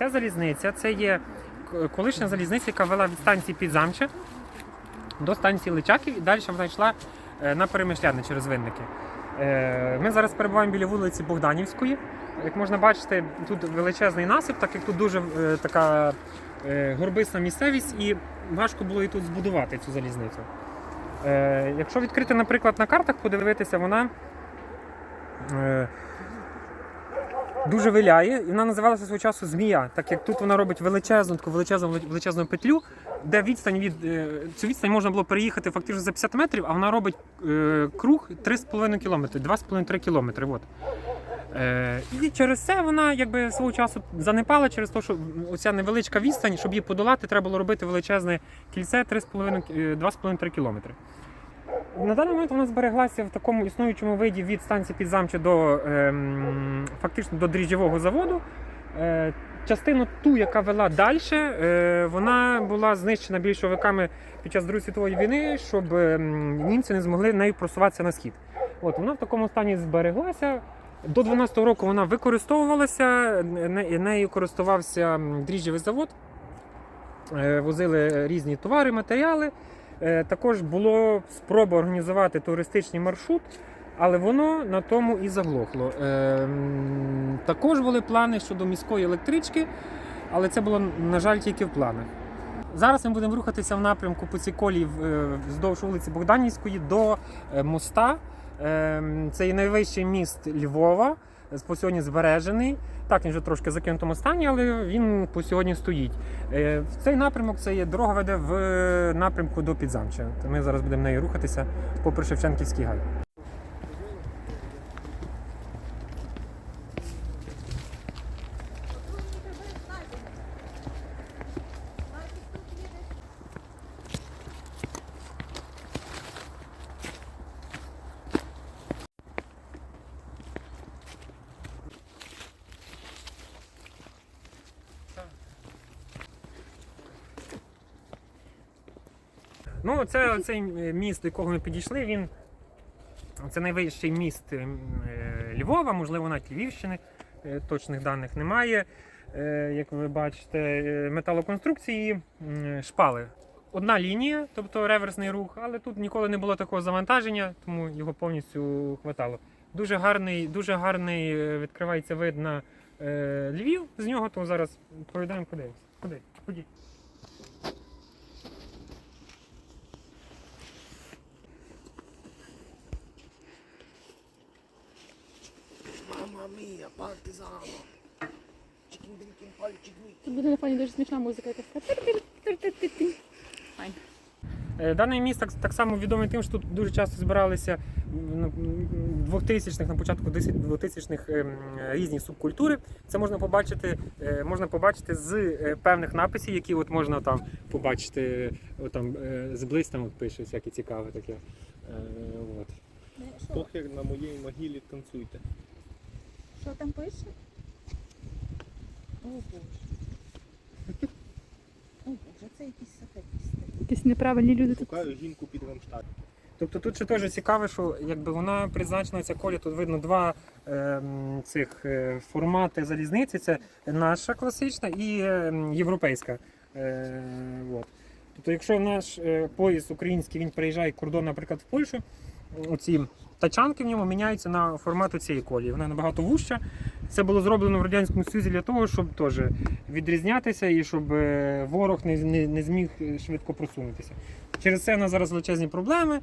Ця залізниця це є колишня залізниця, яка вела від станції Підзамче до станції Личаків і далі вона йшла е, на перемишляни через винники. Е, Ми зараз перебуваємо біля вулиці Богданівської. Як можна бачити, тут величезний насип, так як тут дуже е, така горбисна місцевість, і важко було і тут збудувати цю залізницю. Якщо відкрити, наприклад, на картах, подивитися, вона дуже виляє, і вона називалася свого часу Змія, так як тут вона робить величезну, таку величезну, величезну петлю, де відстань від е, цю відстань можна було переїхати фактично за 50 метрів, а вона робить е, круг 3,5 кілометри, 2,5-3 кілометри. От. Е, і через це вона якби свого часу занепала через те, що оця невеличка відстань, щоб її подолати, треба було робити величезне кільце 3,5, е, 2,5-3 кілометри. На даний момент вона збереглася в такому існуючому виді від станції Підзамче до ем, фактично до дріжджового заводу. Е, частину ту, яка вела далі, е, вона була знищена більшовиками під час Другої світової війни, щоб ем, німці не змогли нею просуватися на схід. От вона в такому стані збереглася. До 12-го року вона використовувалася, не- нею користувався дріжджовий завод, Е, возили різні товари, матеріали. Е, Також було спроба організувати туристичний маршрут, але воно на тому і заглохло. Е, Також були плани щодо міської електрички, але це було, на жаль, тільки в планах. Зараз ми будемо рухатися в напрямку по цій колії е, вздовж вулиці Богданівської до моста. Це є найвищий міст Львова, по сьогодні збережений. Так, він вже трошки закинутому стані, але він по сьогодні стоїть. Е, В цей напрямок це є дорога веде в е, напрямку до Підзамча. Ми зараз будемо нею рухатися попри Шевченківський гай. Ну, це цей міст, до якого ми підійшли. Він це найвищий міст е, Львова, можливо, навіть Львівщини. Е, Точних даних немає. Е, Як ви бачите, металоконструкції, шпали. Одна лінія, тобто реверсний рух, але тут ніколи не було такого завантаження, тому його повністю хватало. Дуже гарний, дуже гарний відкривається вид на Львів з нього, то зараз пройдемо, подивимося. Куди? Ходіть. Мама мія, партизано. Тут буде на фоні дуже смішна музика якась. Файн. Е, Даний міст так, так само відомий тим, що тут дуже часто збиралися м, м, 2000-х, на початку 2000-х ем, різні субкультури. Це можна побачити, е, можна побачити з е, певних написів, які от можна там побачити, от там зблизь там от пише всяке цікаве таке. От. Похер на моїй могилі танцюйте. Що там пише? О боже. О боже, це якісь сатаністи. Якісь неправильні люди тут. Шукаю жінку під Рамштадт. Тобто тут ще теж цікаво, що якби вона призначена ця колія, тут видно два ем, цих е, формати залізниці. Це наша класична і ем, європейська. Е, от. Тобто, якщо наш е, поїзд український він приїжджає кордон, наприклад, в Польщу, оці тачанки в ньому міняються на формат цієї колії. Вона набагато вужча. Це було зроблено в Радянському Союзі для того, щоб теж відрізнятися і щоб е, ворог не, не, не зміг е, швидко просунутися. Через це в нас зараз величезні проблеми.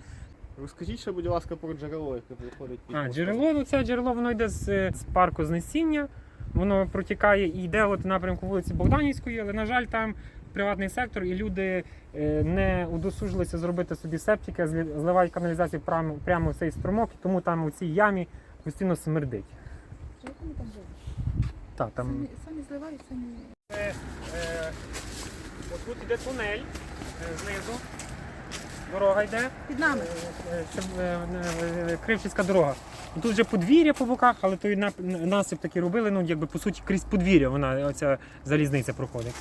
Розкажіть ще, будь ласка, про джерело, яке приходить під А, джерело, ну це джерело воно йде з, е, з парку знесіння, воно протікає і йде от напрямку вулиці Богданівської, але, на жаль, там приватний сектор і люди е, не удосужилися зробити собі септики, зливають каналізацію прямо, прямо в цей струмок, і тому там у цій ямі постійно смердить. Що вони там живуть? Та, там... Самі, самі зливають, самі. Е, е, от тут йде тунель е, знизу, дорога йде. Під нами. Е, Це Кривчицька дорога. Тут вже подвір'я по боках, але той насип такий робили, ну якби по суті крізь подвір'я вона оця залізниця проходить.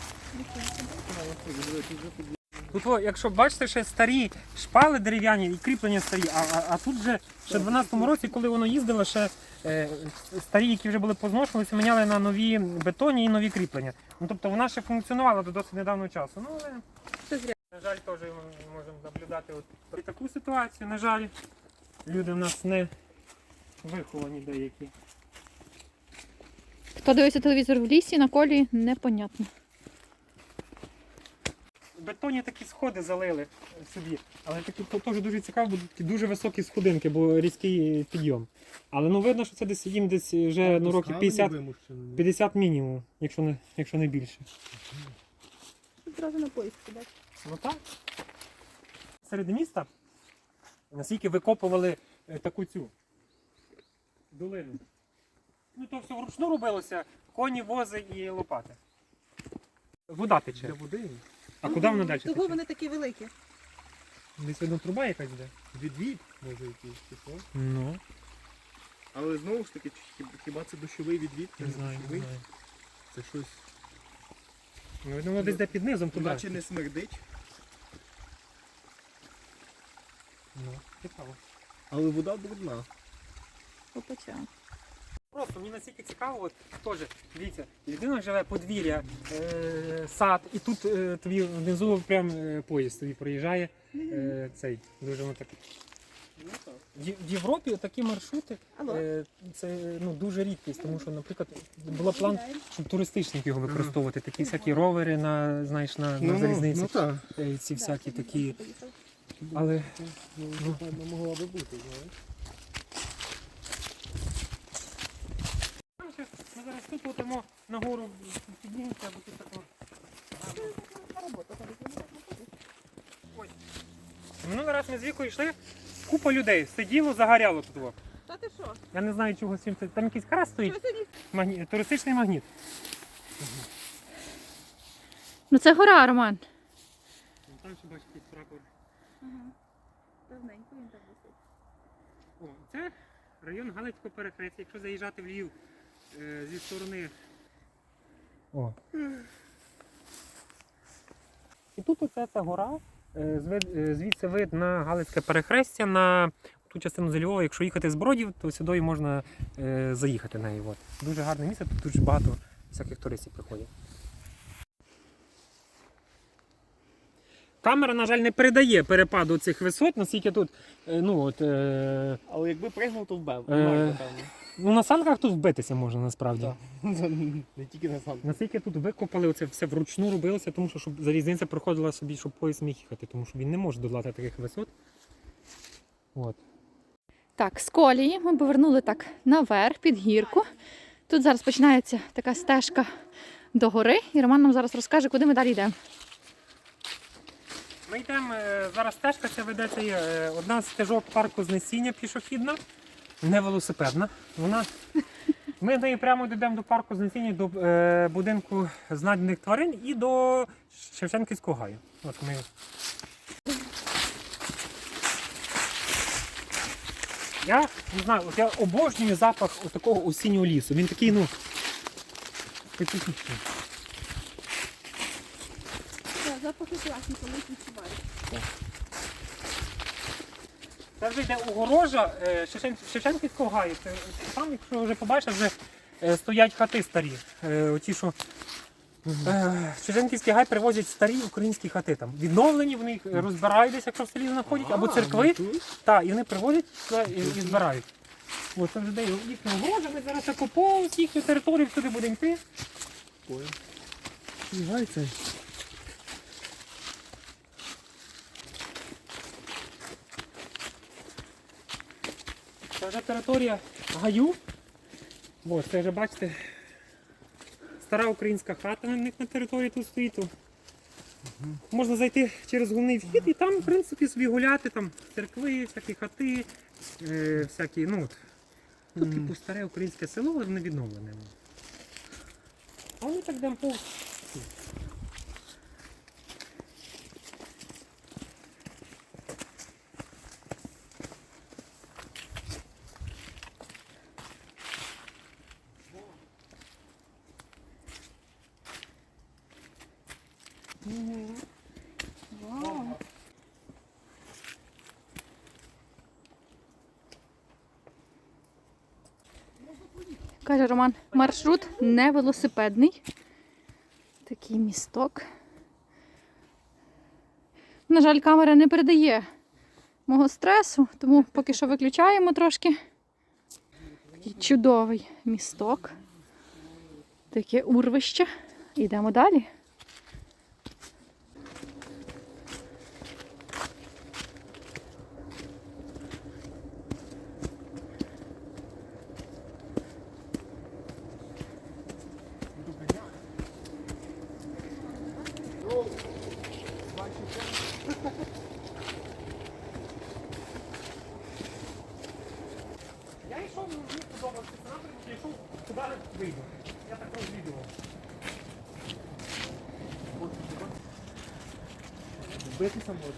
Тут, о, якщо бачите, ще старі шпали дерев'яні і кріплення старі, а, а, а тут вже ще в 12-му році, коли воно їздило, ще е, старі, які вже були позношувалися, міняли на нові бетоні і нові кріплення. Ну, тобто вона ще функціонувала до досить недавнього часу. Ну, але, на жаль, теж ми можемо наблюдати от таку ситуацію. На жаль, люди в нас не виховані деякі. Хто дивився телевізор в лісі, на колі, непонятно. Бетонні такі сходи залили собі. Але такі то- теж дуже цікаво, будуть такі дуже високі сходинки, бо різкий підйом. Але ну видно, що це десь їм десь вже ну, років 50, 50 мінімум, якщо не, якщо не більше. Одразу на поїзд кидати. Ну так. Серед міста наскільки викопували е, таку цю долину. Ну то все вручну робилося, коні, вози і лопати. Вода тече. Для води. А куди вона далі Того вони такі великі. Десь видно труба якась йде. Відвід може якийсь чи що. Ну, Але знову ж таки, хіба, хіба це дощовий відвід? не знаю, не Дощовий? знаю. Це щось. Ну, воно десь де під низом туди. Наче не смердить, Ну, цікаво. але вода брудна. Попече. Просто мені настільки цікаво, от теж, дивіться, людина живе подвір'я, е, сад, і тут е, тобі внизу прям е, поїзд тобі проїжджає. Е, цей, дуже воно так. Ну так. В Європі такі маршрути Алло. е, це ну, дуже рідкість, тому що, наприклад, була план, щоб туристичних його використовувати, такі всякі ровери на, знаєш, на, на залізниці, ну так. е, ці всякі такі. Але Ну, напевно, могла би бути, знаєш. Короче, Ми зараз тут летимо нагору піднімемося, бо тут тако. Ой. Минулий раз ми з вікою йшли, купа людей, сиділо, загоряло тут. во. Та ти що? Я не знаю, чого з цим. це- Там якийсь карас стоїть, Що сьогодні? магні... туристичний магніт. Ну це гора, Роман. Там ще бачите якийсь прапор. Давненько він так висить. О, це район Галицького перехрестя. Якщо заїжджати в Львів зі сторони. О. І тут оце ця гора. е, е, Звідси вид на Галицьке перехрестя на ту частину з Львова. Якщо їхати з Бродів, то сюди можна е, заїхати нею. От. Дуже гарне місце, тут дуже багато всяких туристів приходять. Камера, на жаль, не передає перепаду цих висот, наскільки тут, е, ну от. Е, Але якби пригнув, то вбив. Е. Ну, на санках тут вбитися можна насправді. Так. Не тільки на сам. Наскільки тут викопали, оце все вручну робилося, тому що щоб залізниця проходила собі, щоб поїзд міг їхати, тому що він не може долати таких висот. От. Так, з колії ми повернули так наверх, під гірку. Тут зараз починається така стежка до гори, і Роман нам зараз розкаже, куди ми далі йдемо. Ми йдемо, е, зараз стежка ця ведеться е, одна з стежок парку знесіння пішохідна, не велосипедна. Вона. Ми нею прямо йдемо до парку знесіння, до е, будинку знайдених тварин і до Шевченківського гаю. От ми Я не знаю, от я обожнюю запах от такого осіннього лісу. Він такий, ну. специфічний. Так, запахи класні, коли відчувають. Це вже йде огорожа е, Шевченківського гаю. Це там, якщо вже побачиш, вже е, стоять хати старі. Е, Оті, що в Шевченківський гай привозять старі українські хати. Там. Відновлені, вони їх розбирають десь, якщо в селі знаходять, або церкви. Так, і вони привозять і, і збирають. Ось це вже де їхня огорожа, ми зараз повз їхню територію туди будемо йти. Гайце. Це вже територія гаю. Ось, це вже бачите. Стара українська хата на них на території тут стоїть. То Можна зайти через головний вхід і там, в принципі, собі гуляти, там церкви, всякі хати, е, всякі, ну от. Тут типу старе українське село, але не відновлене. А ми так йдемо повз. Каже Роман, маршрут не велосипедний. Такий місток. На жаль, камера не передає мого стресу, тому поки що виключаємо трошки. Такий чудовий місток. Таке урвище. Йдемо далі. Я йшов, мені подобався цей напрямок, я йшов туди вийду. Я так розвідував. Вбитися можна.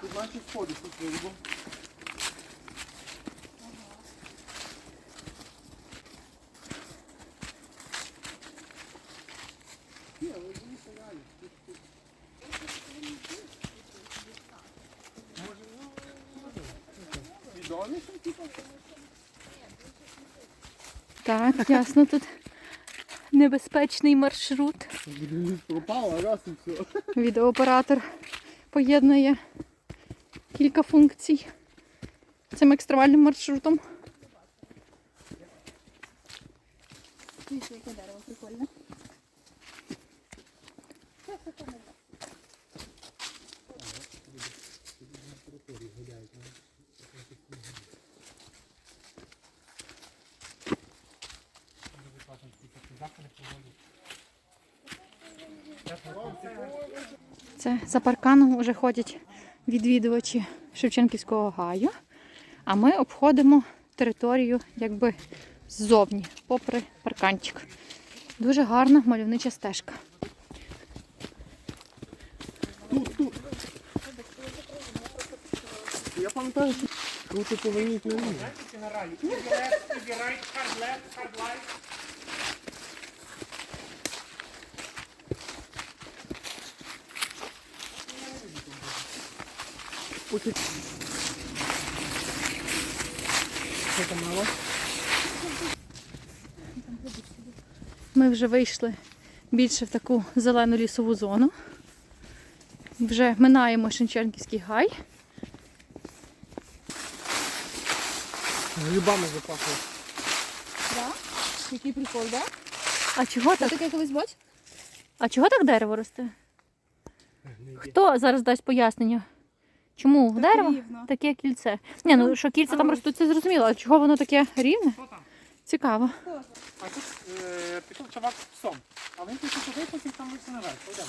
Тут наче сходи тут вирубом. Відомі, що типу? Так, ясно, тут небезпечний маршрут. Пропало, раз і все. Відеооператор поєднує кілька функцій цим екстремальним маршрутом. Дивіться, яке дерево прикольне. Це за парканом вже ходять відвідувачі Шевченківського гаю. А ми обходимо територію якби ззовні, попри парканчик. Дуже гарна мальовнича стежка. Тут, тут. Я пам'ятаю, що крути повинні на лінію. Поки... Що мало? Ми вже вийшли більше в таку зелену лісову зону. Вже минаємо Шевченківський гай. Грибами запахло. Да? Який прикол, да? А чого так? таке колись бач? А чого так дерево росте? Хто зараз дасть пояснення? Чому Так дерево рівно. таке кільце? Ні, ну що кільця там ростуть, це зрозуміло. А чого воно таке рівне? Там? Цікаво. А тут е, пішов чувак з псом. А він пішов туди, потім там вийшов наверх. Пойдемо.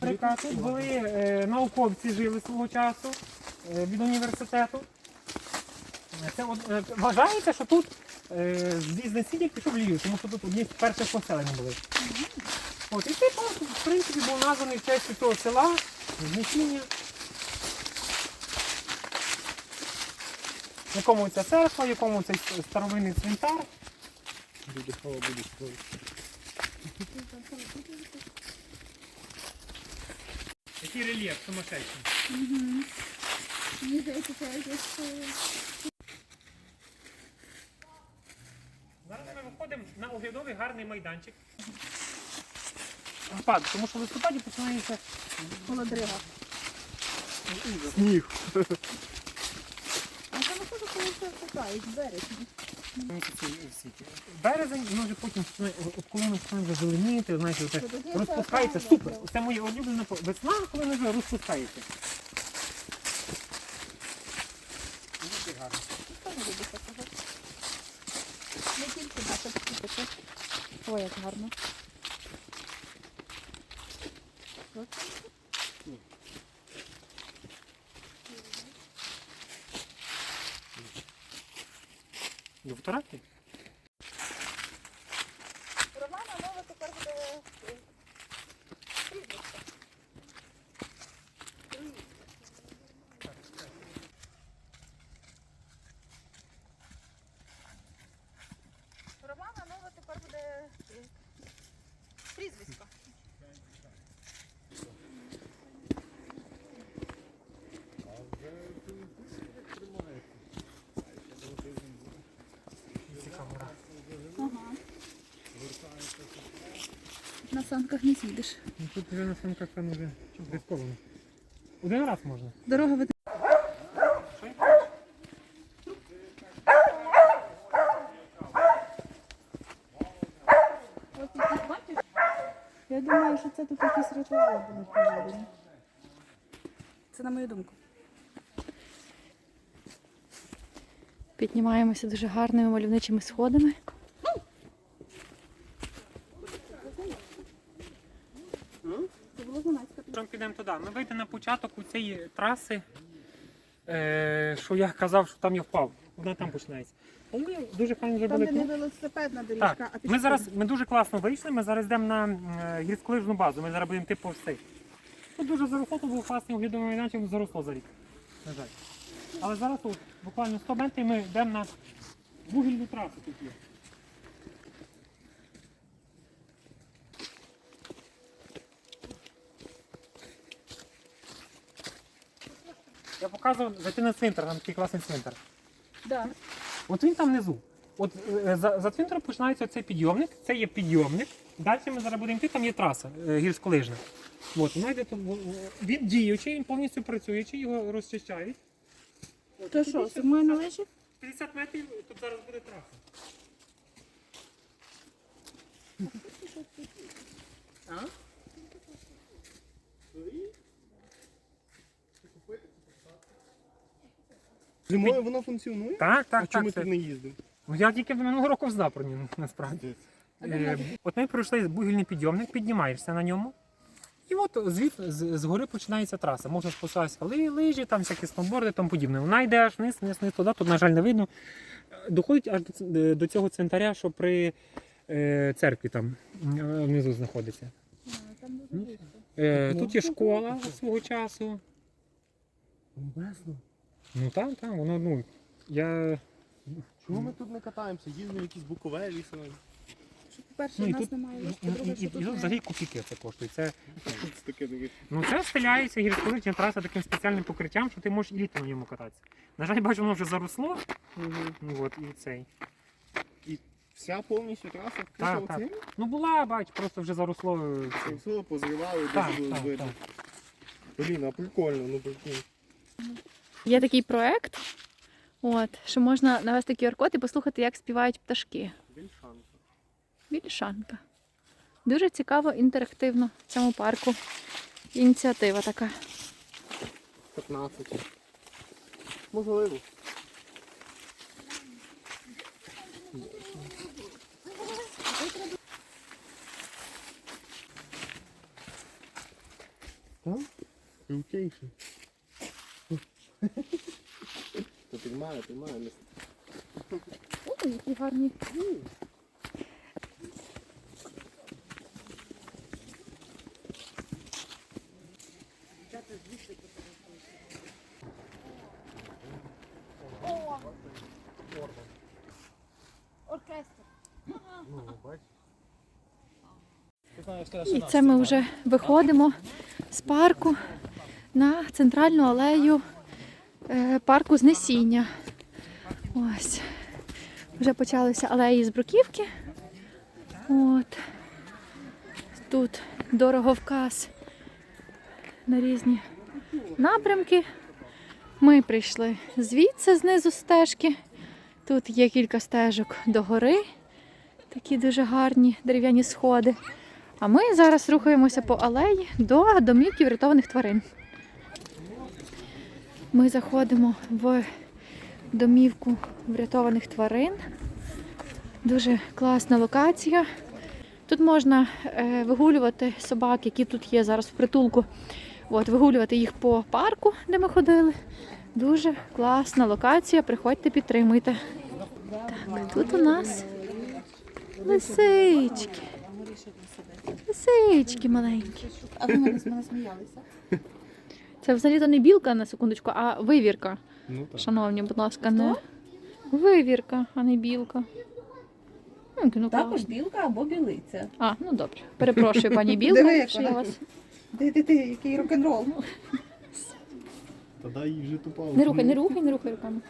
Наприклад, тут були е, науковці жили свого часу е, від університету. Е, Це от, е, вважається, що тут е, зі знесіння пішов Львів, тому що тут одні з перших поселень були. От, і цей парк, в принципі, був названий в честь цього села, знесіння. В якому ця церква, в якому цей старовинний цвинтар. Люди хава будуть строїти. Який рельєф сумасшедший. Мені здається, це Зараз ми виходимо на оглядовий гарний майданчик. Тому що в листопаді починається Холодрига. Сніг. А це виходить, коли це березні. місяці. Березень, і вже потім от коли ми починаємо вже зеленіти, знаєте, оте То тоді це розпускається. Супер! Це моє улюблене весна, коли вона вже розпускається. Ой, як гарно. Доктора? Санках не з'їдеш. Ну, Тут вже на санках там вже ризиковано. Один раз можна. Дорога веде. Я думаю, що це тут якісь ритуали будуть проведені. Це на мою думку. Піднімаємося дуже гарними мальовничими сходами. Це було зненацька. Ми підемо туди. Ми вийдемо на початок у цієї траси, е, що я казав, що там я впав. Вона там починається. Ми дуже файно зробили де не велосипедна доріжка, а Так, ми зараз ми дуже класно вийшли. Ми зараз йдемо на е, гірськолижну базу. Ми зараз будемо типу все. Тут дуже заросло, тут був класний оглядовий майданчик, заросло за рік. На жаль. Але зараз тут буквально 100 метрів ми йдемо на вугільну трасу тут є. Я показував зайти на цвинтар, там такий класний цвинтар. Да. От він там внизу. От е, за, за цвинтаром починається цей підйомник, це є підйомник. Далі ми зараз будемо йти, там є траса е, гірськолижна. От, вона йде тут, в- в- він діючий, він повністю працюючий, його розчищають. От, То що, більше зимою на лижі? 50 метрів, тут зараз буде траса. А? Зимою воно функціонує? Так, А так, чому так. ти це- не їздив? Ну, я тільки минулого року знав про нього, насправді. Е, От ми пройшли бугільний підйомник, піднімаєшся на ньому. І от звід з, з гори починається траса. Можна спускатися ли, лижі, там всякі сноуборди тому подібне. Вона йде аж вниз, вниз, вниз туди, тут, на жаль, не видно. Е, Доходить аж до, ц- е, до цього цвинтаря, що при е, церкві там е, внизу знаходиться. Там дуже. Е, тут є школа свого часу. Небесно. Ну так, так, воно, ну, я. Чому ми тут не катаємося? Їздимо в якісь букове ліси. Що, по-перше, Ну, у і нас тут, немає і, лижки, і, друге, і, що тут тут не- взагалі копійки це коштує. Це, це таке дивись? Ну це стеляється гірськолижня траса таким спеціальним покриттям, що ти можеш і літом на ньому кататися. На жаль, бачу, воно вже заросло. Ну от і цей. Вся повністю траса вкрита так. оцим? Ну була, бач, просто вже заросло. е, все позривали, Так, дуже було так, видно. так. Блін, а прикольно, ну прикинь. Є такий проект, от, що можна навести QR-код і послухати, як співають пташки. Більшанка. Вільшанка. Дуже цікаво, інтерактивно в цьому парку. Ініціатива така. 15. Можливо. Так? Крутейший. Та тримає, тримає. не О, які гарні. Оркестр. І це ми вже виходимо з парку на центральну алею парку Знесіння. Ось. Вже почалися алеї з бруківки. От. Тут дороговказ на різні напрямки. Ми прийшли звідси знизу стежки. Тут є кілька стежок до гори. Такі дуже гарні дерев'яні сходи. А ми зараз рухаємося по алеї до домівки врятованих тварин. Ми заходимо в домівку врятованих тварин. Дуже класна локація. Тут можна е, вигулювати собак, які тут є зараз в притулку. От, вигулювати їх по парку, де ми ходили. Дуже класна локація. Приходьте, підтримуйте. Так, тут у нас лисички. Лисички маленькі. А ви мене сміялися? Це взагалі-то не білка на секундочку, а вивірка. Ну так. Шановні, будь ласка, не вивірка, а не білка. Ну, ну, Також білка або білиця. А, ну добре. Перепрошую, пані білка, Диви, як що я вона. вас. Ти, ти, ти, який рок-н-рол. Та дай їй вже ту палку. Не рухай, не рухай, не рухай руками.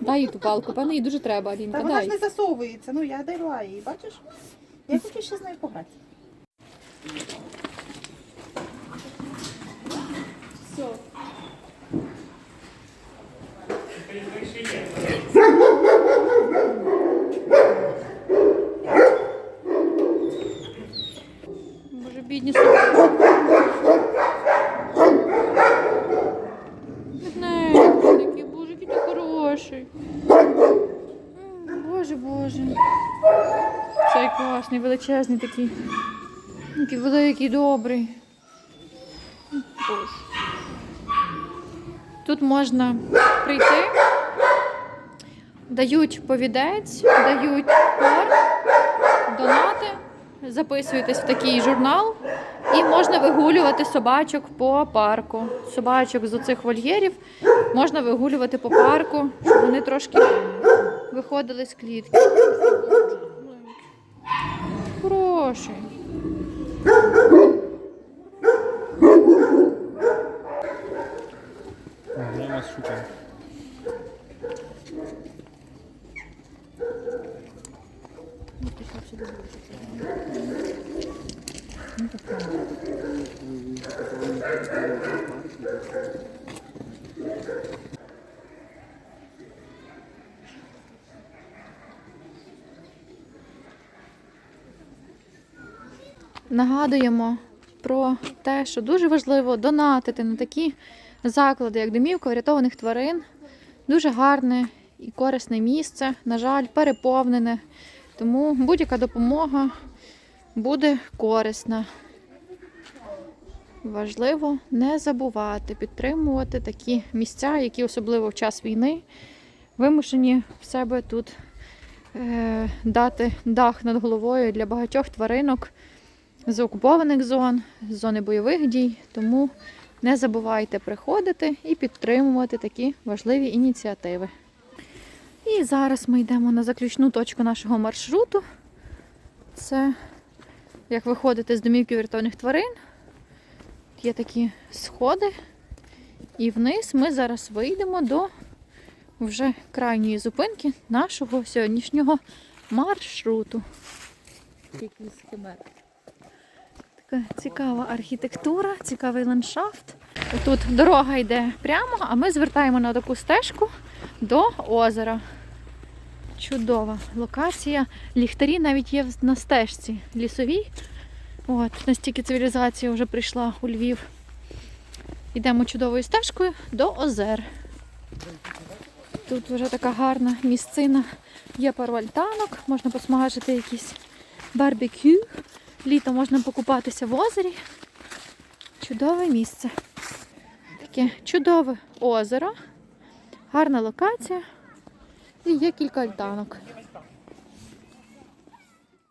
Дай їй ту палку, певно, їй дуже треба, Та Алінка, вона ж дай. не засовується. Ну я дала її, бачиш? Я хочу ще з нею пограти. Все. Боже, бідні собаки. Бідненький боже, який ти хороший. Боже, боже. Цей класний, величезний такий. Який великий, добрий. Боже. Тут можна прийти, дають повідець, дають корм, донати, записуєтесь в такий журнал і можна вигулювати собачок по парку. Собачок з оцих вольєрів можна вигулювати по парку, щоб вони трошки виходили з клітки. Хороший. Я вас шукаю. Нагадуємо про те, що дуже важливо донатити на такі заклади, як домівка врятованих тварин. Дуже гарне і корисне місце, на жаль, переповнене. Тому будь-яка допомога буде корисна. Важливо не забувати підтримувати такі місця, які особливо в час війни вимушені в себе тут е, дати дах над головою для багатьох тваринок з окупованих зон, з зони бойових дій. Тому не забувайте приходити і підтримувати такі важливі ініціативи. І зараз ми йдемо на заключну точку нашого маршруту. Це як виходити з домівки врятованих тварин. Є такі сходи. І вниз ми зараз вийдемо до вже крайньої зупинки нашого сьогоднішнього маршруту. Якийсь химер. Цікава архітектура, цікавий ландшафт. Тут дорога йде прямо, а ми звертаємо на таку стежку до озера. Чудова локація. Ліхтарі навіть є на стежці лісовій. От, настільки цивілізація вже прийшла у Львів. Йдемо чудовою стежкою до озер. Тут вже така гарна місцина. Є пару альтанок, можна посмажити якісь барбекю. Літом можна покупатися в озері. Чудове місце. Таке чудове озеро, гарна локація і є кілька альтанок.